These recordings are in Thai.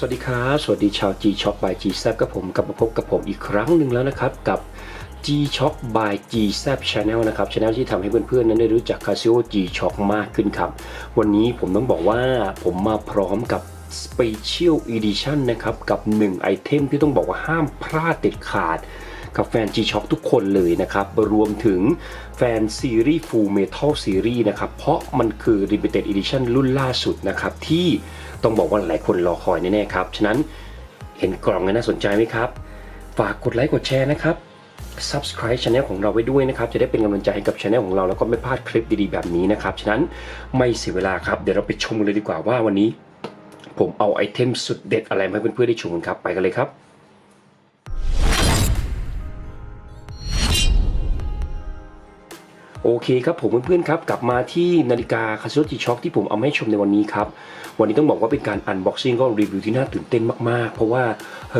สวัสดีครับ สวัสดีชาว G Shock by G z กับผมกลับมาพบกับผมอีกครั้งหนึ่งแล้วนะครับ กับ G Shock by G z Channel นะครับ Channel ที่ทำให้เพื่อนๆนั้นได้รู้จัก Casio G Shock มากขึ้นครับ วันนี้ผมต้องบอกว่าผมมาพร้อมกับ Special Edition นะครับ กับ 1 ไอเทมที่ต้องบอกว่าห้ามพลาดเด็ดขาดกับแฟน G-Shock ทุกคนเลยนะครับ รวมถึงแฟนซีรีส์ Full Metal Series นะครับ เพราะมันคือ Limited Edition รุ่นล่าสุดนะครับที่ ต้องบอกว่าหลายคนรอคอยแน่ๆครับ ฉะนั้นเห็นกล่องน่าสนใจไหมครับ ฝากกดไลค์กดแชร์นะครับ Subscribe Channel ของเราไว้ด้วยนะครับ จะได้เป็นกำลังใจให้กับ Channel ของเราแล้วก็ไม่พลาดคลิปดีๆแบบนี้นะครับ ฉะนั้นไม่เสียเวลาครับ เดี๋ยวเราไปชมกันเลยดีกว่าว่าวันนี้ ผมเอาไอเทมสุดเด็ดอะไรมาให้เพื่อนๆได้ชมกันครับ ไปกันเลยครับ โอเคครับผมเพื่อนๆครับกลับมาที่นาฬิกา Casio G-Shock ที่ผมเอามาให้ชมในวันนี้ครับ วันนี้ต้องบอกว่าเป็นการอันบ็อกซิ่งก็รีวิวที่น่าตื่นเต้นมากๆ เพราะว่า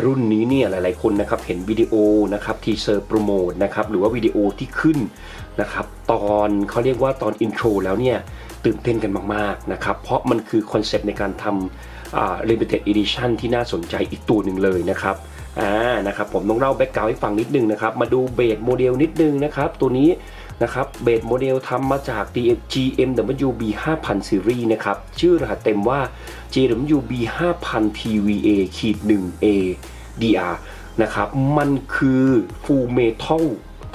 รุ่นนี้เนี่ยหลายๆคนนะครับเห็นวิดีโอนะครับทีเซอร์โปรโมทนะครับหรือว่าวิดีโอที่ขึ้นนะครับตอนเขาเรียกว่าตอนอินโทรแล้วเนี่ยตื่นเต้นกันมากๆนะครับเพราะมันคือคอนเซปต์ในการทำอ่า limited edition ที่น่าสนใจอีกตัวหนึ่งเลยนะครับอ่านะครับผมต้องเล่าแบ็กกราวให้ฟังนิดนึงนะครับมาดูเบสโมเดลนิดนึงนะครับตัวนี้ นะครับเบสโมเดลทำมาจาก GMWB 5000 Series นะครับ ชื่อรหัสเต็มว่า GMWB 5000 TVA ขีด 1A DR นะครับ มันคือ Full Metal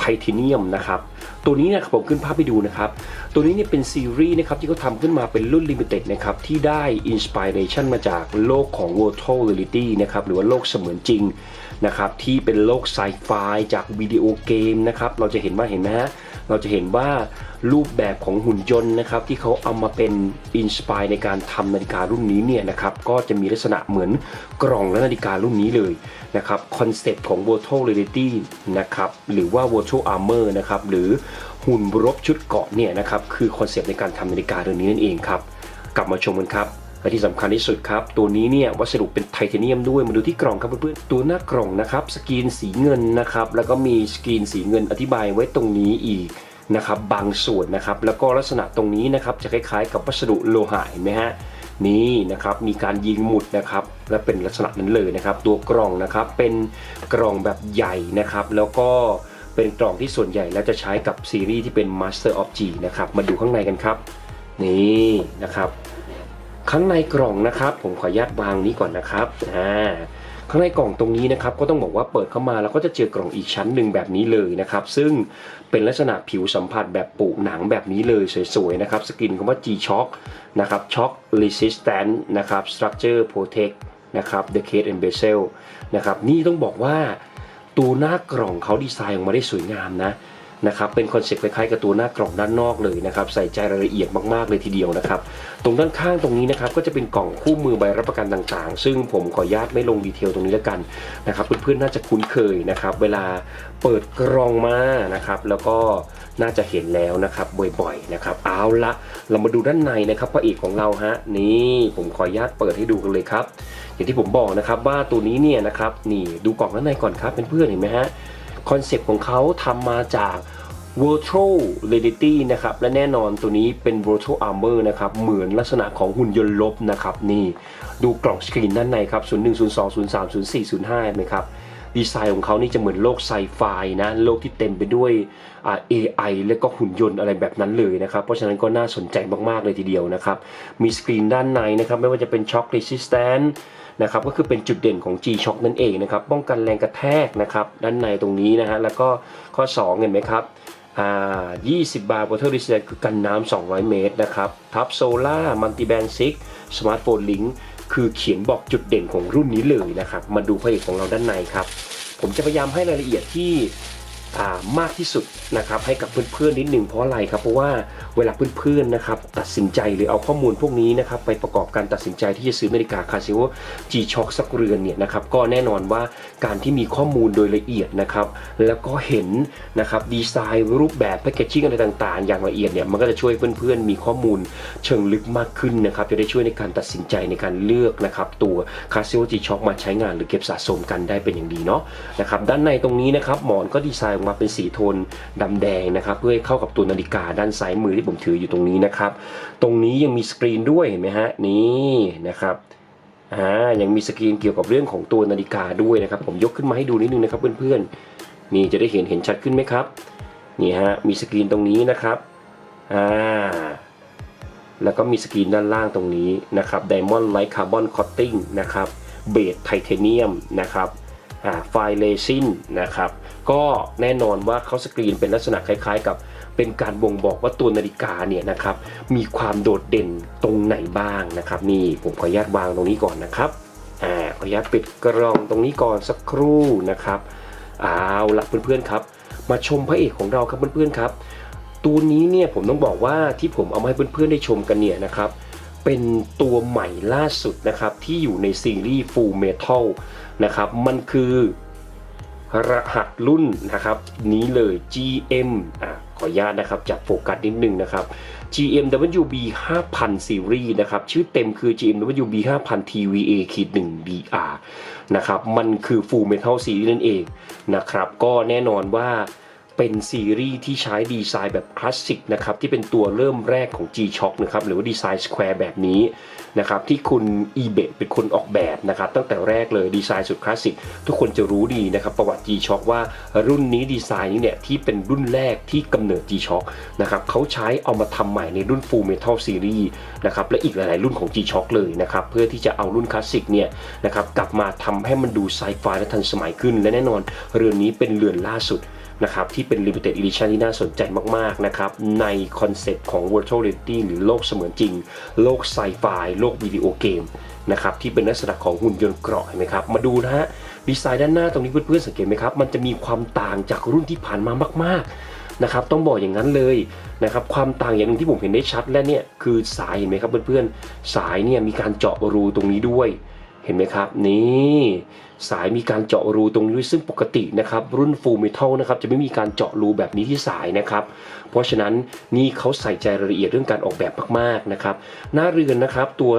Titanium นะครับ ตัวนี้นะครับผมขึ้นภาพให้ดูนะครับ ตัวนี้เนี่ยเป็นซีรีส์นะครับที่เขาทำขึ้นมาเป็นรุ่น Limited นะครับ ที่ได้อินสปิเรชันมาจากโลกของ Virtual Reality นะครับ หรือว่าโลกเสมือนจริงนะครับ ที่เป็นโลกไซไฟจากวิดีโอเกมนะครับ เราจะเห็นว่าเห็นไหมฮะ เราจะเห็นว่ารูปแบบของหุ่นยนต์นะครับที่เขาเอามาเป็นอินสปายในการทำนาฬิการุ่นนี้เนี่ยนะครับก็จะมีลักษณะเหมือนกล่องและนาฬิการุ่นนี้เลยนะครับคอนเซปต์ของ Virtual Reality นะครับหรือว่า Virtual Armor นะครับหรือหุ่นรบชุดเกาะเนี่ยนะครับคือคอนเซปต์ในการทำนาฬิกาเรือนนี้นั่นเองครับ กลับมาชมกันครับ และที่สำคัญที่สุดครับ ตัวนี้เนี่ยวัสดุเป็นไทเทเนียมด้วยมาดูที่กล่องครับเพื่อนๆตัวหน้ากล่องนะครับสกรีนสีเงินนะครับแล้วก็มีสกรีนสีเงินอธิบายไว้ตรงนี้อีกนะครับบางส่วนนะครับแล้วก็ลักษณะตรงนี้นะครับจะคล้ายๆ กับวัสดุโลหะเห็นไหมฮะนี่นะครับมีการยิงหมุดนะครับและเป็นลักษณะนั้นเลยนะครับ ตัวกล่องนะครับเป็นกล่องแบบใหญ่นะครับแล้วก็เป็นกล่องที่ส่วนใหญ่แล้วจะใช้กับซีรีส์ที่เป็น Master of G นะครับมาดูข้างในกันครับ นี่นะครับ ข้างในกล่องนะครับ ผมขออนุญาตวางนี้ก่อนนะครับอ่าข้างในกล่องตรงนี้นะครับก็ต้องบอกว่าเปิดเข้ามาแล้วก็จะเจอกล่องอีกชั้นหนึ่งแบบนี้เลยนะครับซึ่งเป็นลักษณะผิวสัมผัสแบบปุหนังแบบนี้เลยสวยๆนะครับสกินคำว่า G Shock นะครับ Shock Resistant นะครับ Structure Protect นะครับ The Case and Bezel นะครับนี่ต้องบอกว่าตัวหน้ากล่องเขาดีไซน์ออกมาได้สวยงามนะ นะครับเป็นคอนเซ็ปต์คล้ายๆกับตัวหน้ากล่องด้านนอกเลยนะครับใส่ใจรายละเอียดมากๆเลยทีเดียวนะครับตรงด้านข้างตรงนี้นะครับก็จะเป็นกล่องคู่มือใบรับประกันต่างๆ ซึ่งผมขออนุญาตไม่ลงดีเทลตรงนี้แล้วกันนะครับเพื่อนๆน่าจะคุ้นเคยนะครับเวลาเปิดกล่องมานะครับแล้วก็น่าจะเห็นแล้วนะครับบ่อยๆนะครับเอาละเรามาดูด้านในนะครับพระเอกของเราฮะนี่ผมขออนุญาตเปิดให้ดูกันเลยครับอย่างที่ผมบอกนะครับว่าตัวนี้เนี่ยนะครับนี่ดูกล่องด้านในก่อนครับเพื่อนๆเห็นไหมฮะ คอนเซปต์ของเขาทำมาจาก Virtual Reality นะครับ และแน่นอนตัวนี้เป็น Virtual Armor นะครับ เหมือนลักษณะของหุ่นยนต์ลบนะครับ นี่ดูกล่องสกรีนด้านในครับ 01 02 03 04 05เห็นไหมครับ ดีไซน์ของเขานี่จะเหมือนโลกไซไฟนะ โลกที่เต็มไปด้วยอ่า AI และก็หุ่นยนต์อะไรแบบนั้นเลยนะครับ เพราะฉะนั้นก็น่าสนใจมาก ๆ เลยทีเดียวนะครับ มีสกรีนด้านในนะครับ ไม่ว่าจะเป็น Shock Resistant น นะครับก็คือเป็นจุดเด่นของ G-Shock นั่นเองนะครับป้องกันแรงกระแทกนะครับด้านในตรงนี้นะฮะแล้วก็ข้อ 2 เห็นไหมครับอ่า20 บาร์ Water Resistant คือกันน้ำ 200 เมตรนะครับทับโซล่ามัลติแบนซิกสมาร์ทโฟนลิงคือเขียนบอกจุดเด่นของรุ่นนี้เลยนะครับ มาดูพระเอกของเราด้านในครับ ผมจะพยายามให้รายละเอียดที่ มากที่สุดนะครับให้กับเพื่อนๆนิดหนึ่งเพราะอะไรครับเพราะว่าเวลาเพื่อนๆนะครับตัดสินใจหรือเอาข้อมูลพวกนี้นะครับไปประกอบการตัดสินใจที่จะซื้อนาฬิกาคาซิโอ G-Shock สักเรือนเนี่ยนะครับก็แน่นอนว่าการที่มีข้อมูลโดยละเอียดนะครับแล้วก็เห็นนะครับดีไซน์รูปแบบแพคเกจจิ้งอะไรต่างๆ อย่างละเอียดเนี่ยมันก็จะช่วยเพื่อนๆมีข้อมูลเชิงลึกมากขึ้นนะครับจะได้ช่วยในการตัดสินใจในการเลือกนะครับตัวคาซิโอ G-Shock มาใช้งานหรือเก็บสะสมกันได้เป็นอย่างดีเนาะนะครับด้านในตรงนี้นะครับหมอนก็ดีไซน์มาเป็นสีโทนดำแดงนะครับเพื่อให้เข้ากับตัวนาฬิกาด้านซ้ายมือที่ผมถืออยู่ตรงนี้นะครับ ตรงนี้ยังมีสกรีนด้วยเห็นไหมฮะนี่นะครับอ่ายังมีสกรีนเกี่ยวกับเรื่องของตัวนาฬิกาด้วยนะครับ ผมยกขึ้นมาให้ดูนิดนึงนะครับเพื่อนๆนี่จะได้เห็นเห็นชัดขึ้นไหมครับนี่ฮะมีสกรีนตรงนี้นะครับอ่าแล้วก็มีสกรีนด้านล่างตรงนี้นะครับ Diamond Light Carbon Coating นะครับเบสไทเทเนียมนะครับอ่าไฟเลซินนะครับ ก็แน่นอนว่าเขาสกรีนเป็นลักษณะคล้าย ๆ กับเป็นการบ่งบอกว่าตัวนาฬิกาเนี่ยนะครับมีความโดดเด่นตรงไหนบ้างนะครับ นี่ผมขออนุญาตวางตรงนี้ก่อนนะครับอ่าขออนุญาตปิดกล่องตรงนี้ก่อนสักครู่นะครับเอาละเพื่อนๆครับ มาชมพระเอกของเราครับเพื่อนๆครับ ตัวนี้เนี่ยผมต้องบอกว่าที่ผมเอามาให้เพื่อนๆได้ชมกันเนี่ยนะครับเป็นตัวใหม่ล่าสุดนะครับที่อยู่ในซีรีส์ Full Metal นะครับมันคือ รหัสรุ่นนะครับนี้เลย GM อะขออนุญาตนะครับจับโฟกัสนิดนึงนะครับ GMWB 5000 Series นะครับชื่อเต็มคือ GMWB 5000 TVA ขีด1 BR นะครับมันคือ Full Metal Series นั่นเองนะครับก็แน่นอนว่า เป็นซีรีส์ที่ใช้ดีไซน์แบบคลาสสิกนะครับที่เป็นตัวเริ่มแรกของ G-Shock นะครับหรือว่าดีไซน์สแควร์แบบนี้นะครับที่คุณ e b e เป็นคนออกแบบนะครับตั้งแต่แรกเลยดีไซน์สุดคลาสสิกทุกคนจะรู้ดีนะครับประวัติ G-Shock ว่ารุ่นนี้ดีไซน์นี้เนี่ยที่เป็นรุ่นแรกที่กำเนิด G-Shock นะครับเขาใช้เอามาทำใหม่ในรุ่น Full Metal Series นะครับและอีกหลาย ๆ รุ่นของ G-Shock เลยนะครับเพื่อที่จะเอารุ่นคลาสสิกเนี่ยนะครับกลับมาทำให้มันดูไซไฟและทันสมัยขึ้น และแน่นอนเรือนนี้เป็นเรือนล่าสุด นะครับที่เป็น Limited Edition ที่น่าสนใจมากๆนะครับในคอนเซปต์ของ Virtual Reality หรือโลกเสมือนจริง โลกไซไฟโลกวิดีโอเกมนะครับที่เป็นลักษณะของหุ่นยนต์เกราะเห็นไหมครับมาดูนะฮะดีไซน์ด้านหน้าตรงนี้เพื่อนๆสังเกตไหมครับมันจะมีความต่างจากรุ่นที่ผ่านมามาก ๆนะครับต้องบอกอย่างนั้นเลยนะครับความต่างอย่างหนึงที่ผมเห็นได้ชัดและเนี่ยคือสายเห็นไหมครับเพื่อนๆสายเนี่ยมีการเจาะรูตรงนี้ด้วยเห็นไหมครับนี่ สายมีการเจาะรูตรงนี้ซึ่งปกตินะครับรุ่น Full Metal นะครับจะไม่มีการเจาะรูแบบนี้ที่สายนะครับเพราะฉะนั้นนี่เขาใส่ใจรายละเอียดเรื่องการออกแบบมากๆนะครับหน้าเรือนนะครับตัว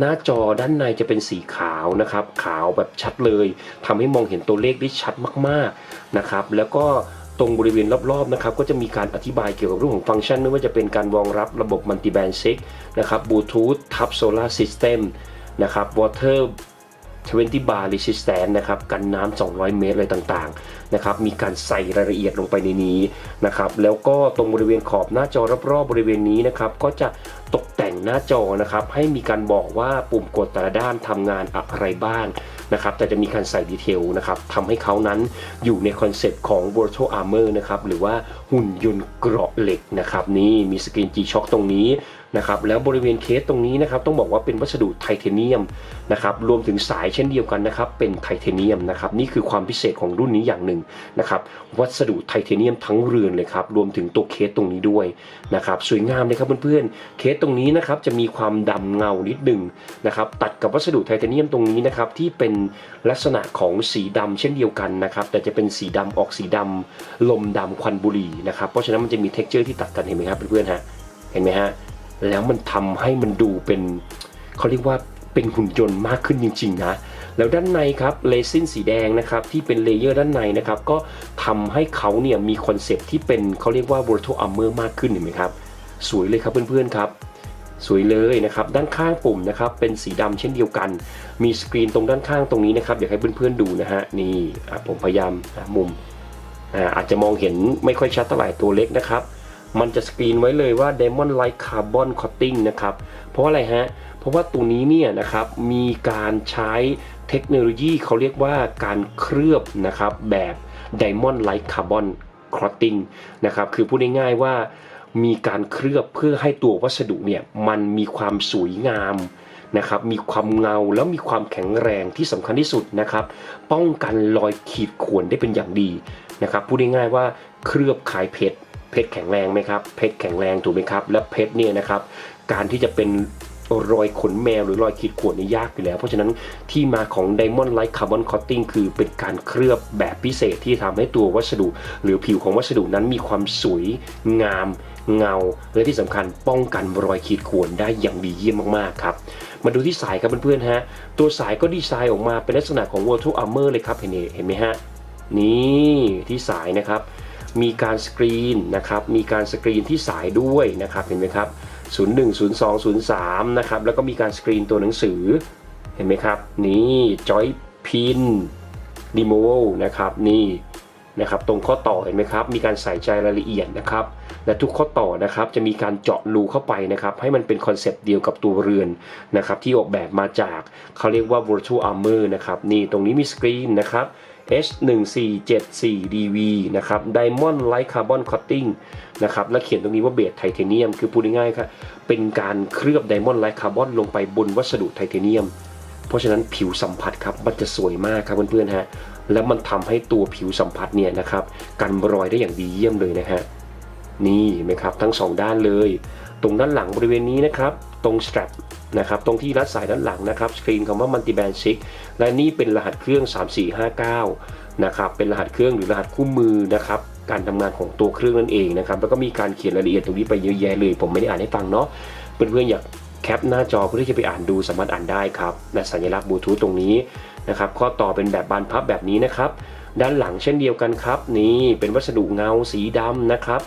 หน้าจอด้านในจะเป็นสีขาวนะครับ ขาวแบบชัดเลยทำให้มองเห็นตัวเลขได้ชัดมากๆนะครับ แล้วก็ตรงบริเวณรอบๆนะครับก็จะมีการอธิบายเกี่ยวกับเรื่องของฟังก์ชันไม่ว่าจะเป็นการรองรับระบบมัลติแบนด์ซิกนะครับบลูทูธทับโซลาร์ซิสเต็มนะครับ water 20 bar resistance นะครับกันน้ำ 200 เมตรอะไรต่างๆนะครับมีการใส่รายละเอียดลงไปในนี้นะครับแล้วก็ตรงบริเวณขอบหน้าจอรอบๆบริเวณนี้นะครับก็จะตกแต่งหน้าจอนะครับให้มีการบอกว่าปุ่มกดแต่ละด้านทำงานอะไรบ้างนะครับแต่จะมีการใส่ดีเทลนะครับทำให้เขานั้นอยู่ในคอนเซปต์ของ Virtual Armor นะครับหรือว่าหุ่นยนต์เกราะเหล็กนะครับนี่มีสกรีน G-Shock ตรงนี้ นะครับแล้วบริเวณเคสตรงนี้นะครับต้องบอกว่าเป็นวัสดุไทเทเนียมนะครับรวมถึงสายเช่นเดียวกันนะครับเป็นไทเทเนียมนะครับนี่คือความพิเศษของรุ่นนี้อย่างหนึ่งนะครับวัสดุไทเทเนียมทั้งเรือนเลยครับรวมถึงตัวเคสตรงนี้ด้วยนะครับสวยงามเลยครับเพื่อนๆเคสตรงนี้นะครับจะมีความดำเงานิดหนึ่งนะครับตัดกับวัสดุไทเทเนียมตรงนี้นะครับที่เป็นลักษณะของสีดำเช่นเดียวกันนะครับแต่จะเป็นสีดำออกสีดำลมดำควันบุหรี่นะครับเพราะฉะนั้นมันจะมีเท็กเจอร์ที่ตัดกันเห็นไหมครับเพื่อนๆฮะเห็นไหมฮะ แล้วมันทำให้มันดูเป็นเขาเรียกว่าเป็นหุ่นยนต์มากขึ้นจริงๆนะ แล้วด้านในครับเลซินสีแดงนะครับที่เป็นเลเยอร์ด้านในนะครับก็ทำให้เขาเนี่ยมีคอนเซปต์ที่เป็นเขาเรียกว่า Virtual Armor มากขึ้นเห็นไหมครับ สวยเลยครับเพื่อนๆครับสวยเลยนะครับด้านข้างปุ่มนะครับเป็นสีดำเช่นเดียวกัน มีสกรีนตรงด้านข้างตรงนี้นะครับอยากให้เพื่อนๆดูนะฮะนี่ผมพยายามมุมอาจจะมองเห็นไม่ค่อยชัดเท่าไหร่ตัวเล็กนะครับ มันจะสกรีนไว้เลยว่า Diamond Light Carbon Coating นะครับ เพราะอะไรฮะ เพราะว่าตัวนี้เนี่ยนะครับมีการใช้เทคโนโลยีเขาเรียกว่าการเคลือบนะครับแบบ Diamond Light Carbon Coating นะครับคือพูดง่ายๆว่ามีการเคลือบเพื่อให้ตัววัสดุเนี่ยมันมีความสวยงามนะครับมีความเงาแล้วมีความแข็งแรงที่สำคัญที่สุดนะครับ ป้องกันรอยขีดข่วนได้เป็นอย่างดีนะครับพูดง่ายๆว่าเคลือบขายเพชร เพชรแข็งแรงไหมครับ เพชรแข็งแรงถูกไหมครับ และเพชรเนี่ยนะครับ การที่จะเป็นรอยขนแมวหรือรอยขีดข่วนนี่ยากอยู่แล้ว เพราะฉะนั้นที่มาของ Diamond Light Carbon Coating คือเป็นการเคลือบแบบพิเศษที่ทำให้ตัววัสดุ หรือผิวของวัสดุนั้นมีความสวยงาม เงา และที่สำคัญป้องกันรอยขีดข่วนได้อย่างดีเยี่ยมมากๆครับมาดูที่สายครับเพื่อนๆฮะตัวสายก็ดีไซน์ออกมาเป็นลักษณะของ Virtual Armor เลยครับเห็นเห็นไหมฮะนี่ที่สายนะครับ มีการสกรีนนะครับ มีการสกรีนที่สายด้วยนะครับ เห็นไหมครับ 01 02 03 นะครับ แล้วก็มีการสกรีนตัวหนังสือ เห็นไหมครับ นี่จอยพินรีโมวนะครับ นี่นะครับ ตรงข้อต่อเห็นไหมครับ มีการใส่ใจรายละเอียดนะครับ และทุกข้อต่อนะครับ จะมีการเจาะรูเข้าไปนะครับ ให้มันเป็นคอนเซปต์เดียวกับตัวเรือนนะครับ ที่ออกแบบมาจากเขาเรียกว่า virtual armor นะครับ นี่ ตรงนี้มีสกรีนนะครับ H1474DV นะครับ Diamond Light Carbon Coating นะครับและเขียนตรงนี้ว่าเบสไทเทเนียม คือพูดง่ายๆครับเป็นการเคลือบ Diamond Light Carbon ลงไปบนวัสดุไทเทเนียม เพราะฉะนั้นผิวสัมผัสครับมันจะสวยมากครับเพื่อนๆฮะแล้วมันทำให้ตัวผิวสัมผัสเนี่ยนะครับกันรอยได้อย่างดีเยี่ยมเลยนะฮะนี่เห็นไหมครับทั้งสองด้านเลย ตรงด้านหลังบริเวณนี้นะครับ ตรง strap นะครับ ตรงที่รัดสายด้านหลังนะครับ สกรีนคำว่า multi band 6 และนี่เป็นรหัสเครื่อง 3459 นะครับ เป็นรหัสเครื่องหรือรหัสคู่มือนะครับ การทำงานของตัวเครื่องนั่นเองนะครับ แล้วก็มีการเขียนรายละเอียดตรงนี้ไปเยอะแยะเลย ผมไม่ได้อ่านให้ฟังเนาะ เพื่อนๆอยากแคปหน้าจอเพื่อที่จะไปอ่านดูสามารถอ่านได้ครับ และสัญลักษณ์บลูทูธตรงนี้นะครับ ข้อต่อเป็นแบบบานพับแบบนี้นะครับ ด้านหลังเช่นเดียวกันครับ นี่เป็นวัสดุเงาสีดำนะครับ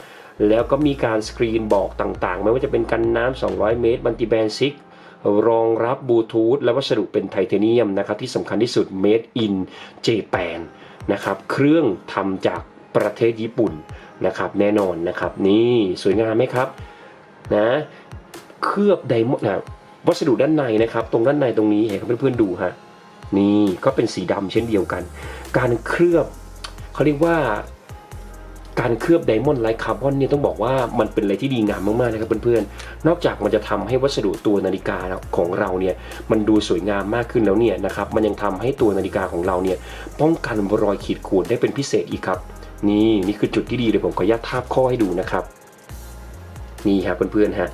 แล้วก็มีการสกรีนบอกต่างๆ ไม่ว่าจะเป็นกันน้ำ 200 เมตร บันติแบนซิกรองรับบลูทูธและวัสดุเป็นไทเทเนียมนะครับที่สำคัญที่สุด Made in Japan นะครับเครื่องทำจากประเทศญี่ปุ่นนะครับแน่นอนนะครับนี่สวยงามไหมครับนะเคลือบไดมอนด์นะวัสดุด้านในนะครับ ตรงด้านในตรงนี้เห็นเพื่อนๆดูฮะนี่ก็เป็นสีดำเช่นเดียวกัน การเคลือบเขาเรียกว่า การเคลือบไดมอนด์ไลท์คาร์บอนเนี่ยต้องบอกว่ามันเป็นอะไรที่ดีงามมากๆนะครับเพื่อนๆ นอกจากมันจะทำให้วัสดุตัวนาฬิกาของเราเนี่ยมันดูสวยงามมากขึ้นแล้วเนี่ยนะครับมันยังทำให้ตัวนาฬิกาของเราเนี่ยป้องกันรอยขีดข่วนได้เป็นพิเศษอีกครับ นี่นี่คือจุดที่ดีเลยผมขออนุญาตทาบข้อให้ดูนะครับ นี่ครับเพื่อนๆฮะ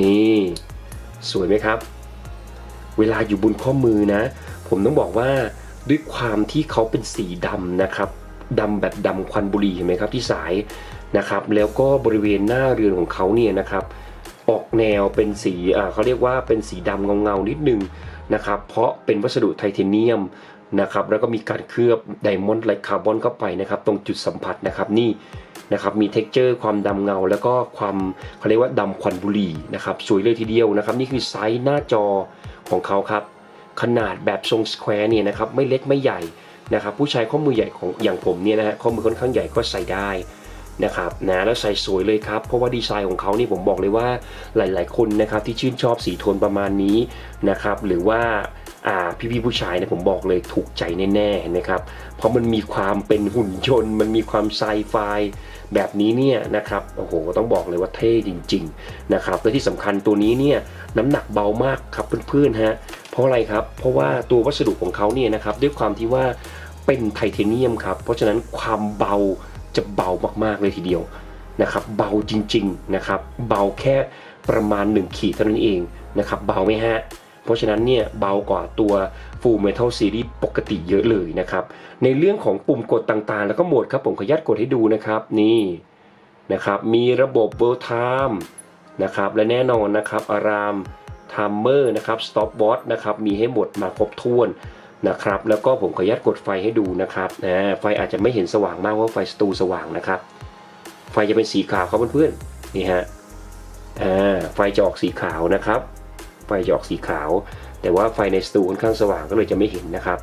นี่สวยไหมครับ เวลาอยู่บนข้อมือนะ ผมต้องบอกว่าด้วยความที่เขาเป็นสีดำนะครับ ดำแบบดำควันบุหรี่เห็นไหมครับที่สายนะครับ แล้วก็บริเวณหน้าเรือนของเขาเนี่ยนะครับ ออกแนวเป็นสีอ่าเขาเรียกว่าเป็นสีดำเงาๆนิดนึงนะครับ เพราะเป็นวัสดุไทเทเนียมนะครับ แล้วก็มีการเคลือบไดมอนด์ไลท์คาร์บอนเข้าไปนะครับ ตรงจุดสัมผัสนะครับนี่นะครับมีเท็กเจอร์ความดำเงา แล้วก็ความเขาเรียกว่าดำควันบุหรี่นะครับสวยเลยทีเดียวนะครับ นี่คือไซส์หน้าจอของเขาครับ ขนาดแบบทรงสแควร์เนี่ยนะครับไม่เล็กไม่ใหญ่ นะครับผู้ชายข้อมือใหญ่ของอย่างผมเนี่ยนะฮะข้อมือค่อนข้างใหญ่ก็ใส่ได้นะครับนะแล้วใส่สวยเลยครับ เพราะว่าดีไซน์ของเขานี่ผมบอกเลยว่าหลาย ๆ คนนะครับที่ชื่นชอบสีโทนประมาณนี้นะครับหรือว่าอ่าพี่ๆผู้ชายเนี่ยผมบอกเลยถูกใจแน่ๆนะครับเพราะมันมีความเป็นหุ่นยนต์ มันมีความไซไฟแบบนี้เนี่ยนะครับโอ้โหต้องบอกเลยว่าเท่จริง ๆ นะครับและที่สำคัญตัวนี้เนี่ยน้ำหนักเบามากครับเพื่อนๆฮะ ราะอะไรครับ เพราะว่าตัววัสดุของเขาเนี่ยนะครับด้วยความที่ว่าเป็นไทเทเนียมครับ เพราะฉะนั้นความเบาจะเบามากๆเลยทีเดียวนะครับ เบาจริงๆนะครับ เบาแค่ประมาณ 1 ขีดเท่านั้นเองนะครับ เบาไหมฮะ เพราะฉะนั้นเนี่ยเบากว่าตัว Full Metal Series ปกติเยอะเลยนะครับ ในเรื่องของปุ่มกดต่างๆ แล้วก็โหมดครับผมขออนุญาตกดให้ดูนะครับนี่นะครับ มีระบบ World Time นะครับ และแน่นอนนะครับอาราม ไทม์เมอร์นะครับ stop watch นะครับมีให้หมดมาครบถ้วนนะครับแล้วก็ผมขออนุญาตกดไฟให้ดูนะครับนะไฟอาจจะไม่เห็นสว่างมากเพราะไฟสตูสว่างนะครับ ไฟจะเป็นสีขาวครับเพื่อนๆนี่ฮะอ่าไฟจะออกสีขาวนะครับ ไฟจะออกสีขาว แต่ว่าไฟในสตูค่อนข้างสว่างก็เลยจะไม่เห็นนะครับ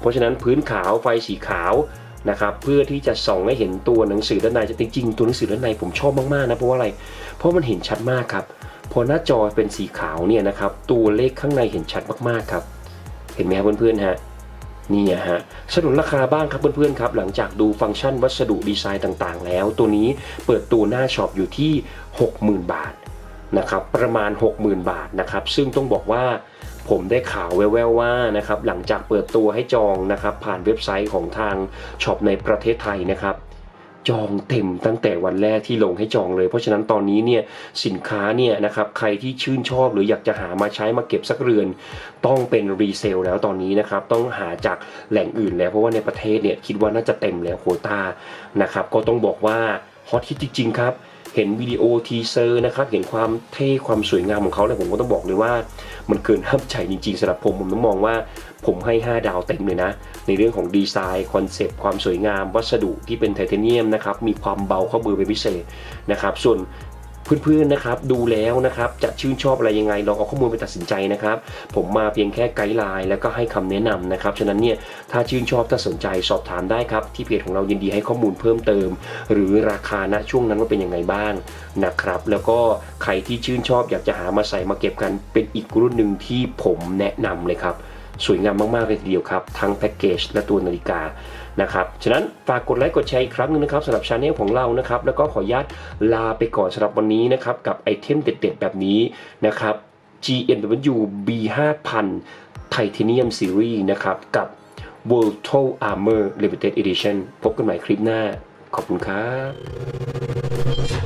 เพราะฉะนั้นพื้นขาวไฟสีขาวนะครับเพื่อที่จะส่องให้เห็นตัวหนังสือด้านในจะจริงๆตัวหนังสือด้านในผมชอบมากๆนะเพราะว่าอะไร เพราะมันเห็นชัดมากครับ พอหน้าจอเป็นสีขาวเนี่ยนะครับ ตัวเลขข้างในเห็นชัดมากๆครับ เห็นไหมครับเพื่อนๆฮะนี่ฮะสนุนราคาบ้างครับเพื่อนๆครับ หลังจากดูฟังก์ชันวัสดุดีไซน์ต่างๆ แล้ว ตัวนี้เปิดตัวหน้าช็อปอยู่ที่ 60,000 บาทนะครับประมาณ 60,000 บาทนะครับ ซึ่งต้องบอกว่าผมได้ข่าวแว่วๆว่านะครับหลังจากเปิดตัวให้จองนะครับผ่านเว็บไซต์ของทางช็อปในประเทศไทยนะครับ จองเต็มตั้งแต่วันแรกที่ลงให้จองเลย เพราะฉะนั้นตอนนี้เนี่ยสินค้าเนี่ยนะครับใครที่ชื่นชอบหรืออยากจะหามาใช้มาเก็บสักเรือน ต้องเป็นรีเซลแล้วตอนนี้นะครับต้องหาจากแหล่งอื่นแล้วเพราะว่าในประเทศเนี่ยคิดว่าน่าจะเต็มแล้วโควต้านะครับก็ต้องบอกว่าฮอตฮิตจริงๆครับเห็นวิดีโอทีเซอร์นะครับ เห็นความเท่ความสวยงามของเขาแล้วผมก็ต้องบอกเลยว่า มันเกินห้ามใจจริงๆสำหรับผมผมต้องมองว่า ผมให้ 5 ดาวเต็มเลยนะ ในเรื่องของดีไซน์คอนเซปต์ความสวยงาม วัสดุที่เป็นไทเทเนียมนะครับ มีความเบาเข้ามือเป็นพิเศษนะครับ ส่วนเพื่อนๆนะครับดูแล้วนะครับจะชื่นชอบอะไรยังไงลองเอาข้อมูลไปตัดสินใจนะครับ ผมมาเพียงแค่ไกด์ไลน์แล้วก็ให้คำแนะนำนะครับฉะนั้นเนี่ยถ้าชื่นชอบถ้าสนใจสอบถามได้ครับ ที่เพจของเรายินดีให้ข้อมูลเพิ่มเติม หรือราคาณช่วงนั้นว่าเป็นยังไงบ้างนะครับ แล้วก็ใครที่ชื่นชอบอยากจะหามาใส่มาเก็บกันเป็นอีกรุ่นหนึ่งที่ผมแนะนำเลยครับ สวยงามมากๆเลยทีเดียวครับ ทั้งแพ็กเกจและตัวนาฬิกานะครับ ฉะนั้นฝากกดไลค์กดแชร์อีกครั้งหนึงนะครับสำหรับชาแนลของเรานะครับ แล้วก็ขออนุญาตลาไปก่อนสำหรับวันนี้นะครับ กับไอเทมเด็ดๆ แบบนี้นะครับ GMW B5000 Titanium Series นะครับ กับ World Tow Armor Limited Edition พบกันใหม่คลิปหน้า ขอบคุณครับ